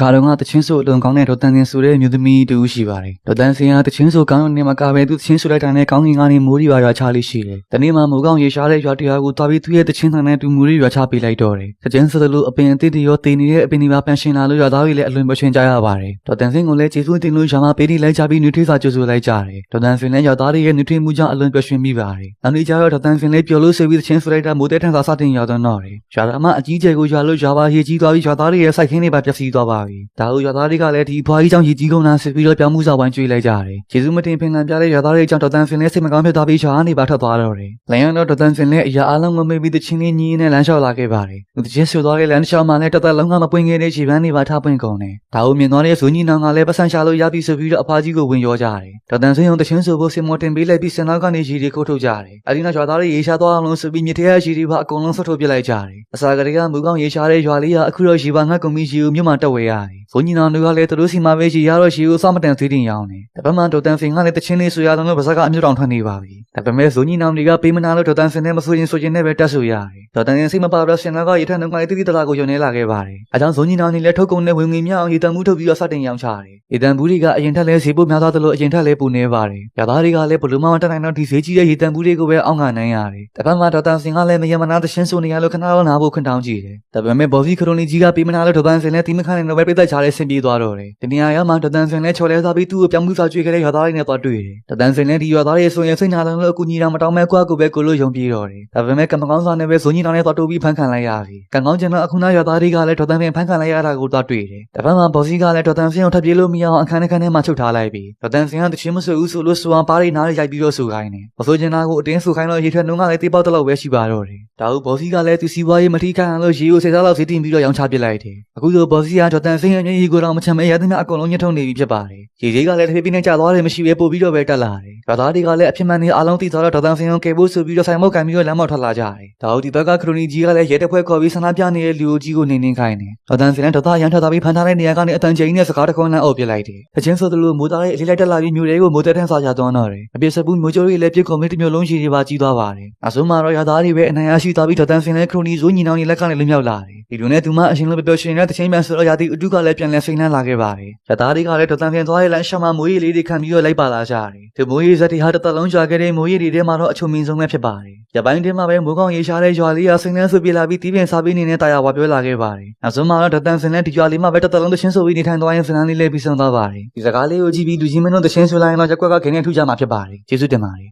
ခါတော့ကတချင်းဆိုအလွန်ကောင်းတဲ့ဒေါ်တန်စင်ဆိုတဲ့မြို့သမီးတူရှိပါတယ်ဒေါ်တန်စင်ကတချင်းဆိုကောင်းတဲ့နေမှာကပဲသူတချင်းဆိုလိုက်တာနဲ့ကောင်းကင်ကနေမိုးရီရွာရွာချလေးရှိတယ်ဒီနေ့မှမိုးကောင်းရေရှားတဲ့ရွာတရားကိုသွားပြီးသူ့ရဲ့တချင်းဆန်နဲ့သူမိုးရီရွာချပေးလိုက်တော့တယ်တချင်းဆိုသလိုအပင်အသစ်တွေရောတည်နေတဲ့အပင်တွေပါပန်းရှင်လာလို့ရွာသားတွေလည်းအလွန်ပရှင်ကြရပါတယ်ဒေါ်တန်စင်ကလည်းကျေးဇူးတင်လို့ရွာမှာပေးနေလိုက်ကြပြီးနှွေးထွေးစာကြိုဆိုလိုက်ကြတယ်ဒေါ်တန်စင်လည်းရွာသားတွေရဲ့နှွေးထွေးမှုကြောင့်အလွန်ပျော်ရွှင်မိပါတယ်နောက်နေ့ကျတော့ဒေါ်တန်စင်လည်းပျော်လို့ဆိုပြီးတချင်းဆိုလိုက်တာမိုးတဲ့ထန်စာစတင်ရောက်တော့တော့တယ်ရွာသားမအကြီးကျယ်ကိုရွာလို့ရွာပါရေကြီးသွားပြီးရွာသားတွေရဲ့စိုက်ခင်းတွေပါပျက်စီးသွားပါပြီဒါဟုရွာသားတွေကလည်းဒီဘွားကြီးကြောင့်ရေကြီးကုန်တာစစ်ပြီးတော့ပြောင်းမှုစာဝိုင်းကျွေးလိုက်ကြတယ်ကျေးဇူးမတင်ဖင်လန်ပြတဲ့ရွာသားတွေကြောင့်ဒေါ်တန်စင်လည်းစိတ်မကောင်းဖြစ်သွားပြီးရွာကနေပါထွက်သွားတော့တယ်လန်ရန်တော့ဒေါ်တန်စင်လည်းအရာအလုံးမမေ့ပြီးတချင်းလေးညီးနဲ့လမ်းလျှောက်လာခဲ့ပါတယ်သူတချင်းဆိုသွားတဲ့လမ်းလျှောက်မှာလည်းတသက်လုံးကမပွင့်ခဲ့တဲ့ခြေပန်းတွေပါထပွင့်ကုန်တယ်ဒါဟုမြင်သွားတဲ့ဇူညီနောင်ကလည်းပတ်စံရှာလို့ရပြီဆိုပြီးတော့အဖားကြီးကိုဝင်ရောကြတယ်ဒေါ်တန်စင်ရုံတချင်းဆိုဖို့စင်မော်တင်ပေးလိုက်ပြီးစင်နောက်ကနေရေတွေခိုးထုတ်ကြတယ်အဲဒီနောက်ရွာသားတွေရေရှားသွားအောင်လို့ဆိုပြီးမြစ်ထဲကရေတွေပါအကုန်လုံးဆွတ်ထုတ်ပစ်လိုက်ကြတယ်အစာကလေးကမူကောင်းရေရှားတဲ့ရွာလေးကအခုတော့ရေပါငတ်ကုန်ပြီးရေကိုမြို့မှာတက်ဝဲရတယ်ဇူညီနောင်တွေကလည်းသူတို့စီမှာပဲရေရတော့ရေကိုစောင့်မတန်သေးတင်ရောင်းတယ်တပတ်မှဒေါ်တန်စင်ကလည်းတချင်းလေးဆိုရတော့ပါစကအမြုပ်တောင်ထွက်နေပါပြီဒါပေမဲ့ဇူညီနောင်တွေကပေးမနာလို့ဒေါ်တန်စင်နဲ့မဆိုရင်ဆိုရင်နဲ့ပဲတက်ဆိုရတယ် ဒေါ်တန်စင်စိတ်မပါတော့စင်နောက်ကရေထက်နှုန်းကလေးတိတိတလားကိုယုံနေလာခဲ့ပါတယ်အဲကြောင့်ဇူညီနောင်တွေလည်းထုတ်ကုန်နဲ့ဝင်ငွေမြောက်အောင်ရေတံမှုထုတ်ပြီးတော့စတင်ရောင်းချတယ်ရေတံဘူးတွေကအရင်ထက်လဲဈေးပိုများသွားသလိုအရင်ထက်လဲပိုနေပါတယ်ရသားတွေကလည်းဘလူးမမတက်နိုင်တော့ဒီဈေးကြီးတဲ့ရေတံဘူးတွေကိုပဲအောင်းခံနိုင်ရတယ်တပတ်မှဒေါ်တန်စင်ကလည်းမယမနာတရှင်းဆိုနေရလို့ခဏတော့နားဖို့ခွင့်တောင်းကြည့်တယ်ဒါပေမဲ့ဘော်ဗီခရိုနီကြီးကပေးမနာလို့ဒေါ်တန်စင်လည်းတီးမခန့်နဲ့တော့ပဲပြတ်သက်ချားလဲဆင်ပြေသွားတော့တယ်ဒီနေရာရောက်မှဒေါ်တန်စင်လည်းချော်လဲစားပြီးသူ့ကိုပြောင်းမှုစာကျွေးခဲ့တဲ့ရသားတွေနဲ့သွားတွေ့တယ်ဒေါ်တန်စင်လည်းဒီရသားတွေဆိုရင်စိတ်နာတယ်လို့အကူညီတော်မတောင်းမဲ့ကွာကိုပဲကိုလို့ယုံပြေတော့တယ်ဒါပေမဲ့ကံမကောင်းစွာနဲ့ပဲဇွန်ကြီးတောင်နဲ့သွားတိုးပြီးဖန်ခံလိုက်ရပြီကံကောင်းချင်တော့အခုနောက်ရသားတွေကလည်းဒေါ်တန်စင်ဖန်ခံလိုက်ရတာကိုသွားတွေ့တယ်တပတ်မှဘော်စီကလည်းဒေါ်တန်စင်ကိုထပ်ပြေးလို့မရအောင်အခန်းထဲခန်းထဲမှာချုပ်ထားလိုက်ပြီဒေါ်တန်စင်ကတချင်းမဆွေဘူးဆိုလို့စူအောင်ပါးရီနားရိုက်ပြီးတော့ဆူခိုင်းတယ်မဆိုချင်တာကိုအတင်းဆူခိုင်းတော့ရေထွက်နှုံးကလည်းတေးပေါက်တော့ပဲရှိပါတော့တယ်ဒါဟုဘော်စီကလည်းသူစီးပွားရေးမထိခိုက်အောင်လို့ရေကိုစေစားလောက်စီးတင်ပြီးတော့ရောင်းချပစ်လိုက်တယ်အခုဆိုဘော်စီကဒေါ်တန်စင်ရဲ့ညည်ကိုတော့မချမ်းမဲရတဲ့မြအကုန်လုံးညှထုံနေပြီဖြစ်ပါတယ်ရေကြီးကလည်းတဖြည်းဖြည်းနဲ့ကျသွားတယ်မရှိပဲပို့ပြီးတော့ပဲတက်လာတယ် ရွာသားတွေကလည်းအဖြစ်မှန်နေအားလုံးသိသွားတော့ဒေါ်တန်စင်ကိုကယ်ဖို့ဆိုပြီးတော့ဆိုင်မောက်ကန်ပြီးတော့လမ်းမောက်ထွက်လာကြတယ်ဒါဟုဒီဘက်ကခရိုနီကြီးကလည်းရဲတပ်ဖွဲ့ခေါ်ပြီးဆန္ဒပြနေတဲ့လူကြီးကိုနေနေခိုင်းတယ်ဒေါ်တန်စင်လည်းဒေါ်သားရန်ထွက်သွားပြီးဖန်ထားတဲ့နေရာကနေအတန်ကျိန်နဲ့စကားတခွန်းနဲ့အုပ်ပစ်လိုက်တယ်တချင်းဆိုသလိုမိုးသားရဲ့အလေးလိုက်တက်လာပြီးမြို့တွေကိုမိုးတက်ထန်းစာချသွားတော့တယ်အပြစ်စပူးမျိုးချိုးတွေလည်းပြစ်ကုန်ပြီးတစ်မျိုးလုံးရှိတွေပါကြီးသွားပါတယ်အဆုံးမှာတော့ရွာသားတွေပဲအနိုင်ရရှိသွားပြီးဒေါ်တန်စင်လည်းခရိုနီဇိုးညီနောင်တွေလက်ကနေလွတ်မြောက်လာတယ် ဒီလိုနဲ့သူမအရှင်လိုပျော်ရွှင်တဲ့တချင်းပြန်ဆိုတော့ရာသီအတုကလည်းပြန်လဲစိတ်နှမ်းလာခဲ့ပါတယ်ရွာသားတွေကလည်းဒေါ်တန်စင်သွားရဲ့လမ်းရှောင်းမှာမိုးရီလေးတွေခံပြီးတော့လိုက်ပါလာကြတယ်ဒီမိုးရီဇက်တီဟာတစ်သက်လုံးကြာခဲ့တဲ့မိုးရီတွေထဲမှာတော့အချုံမင်းဆုံးပဲဖြစ်ပါတယ်ရပိုင်းထဲမှာပဲမိုးကောင်းရေရှားတဲ့ရွာလေးကစိတ်နှမ်းဆူပြေလာပြီးတီးပင်စားပြီးနေတဲ့တာယာဝါပြောလာခဲ့ပါတယ်နောက်ဆုံးမှာတော့ဒေါ်တန်စင်လည်းဒီရွာလေးမှာပဲတစ်သက်လုံးတချင်းဆိုပြီးနေထိုင်သွားရင်စနန်းလေးလေးပြီးဆုံးသွားပါတယ်ဒီစကားလေးကိုကြည့်ပြီးလူကြီးမင်းတို့တချင်းဆိုလိုက်ရင်တော့ရက်ကွက်ကခင်းနေထူကြမှာဖြစ်ပါတယ်ကျေးဇူးတင်ပါတယ်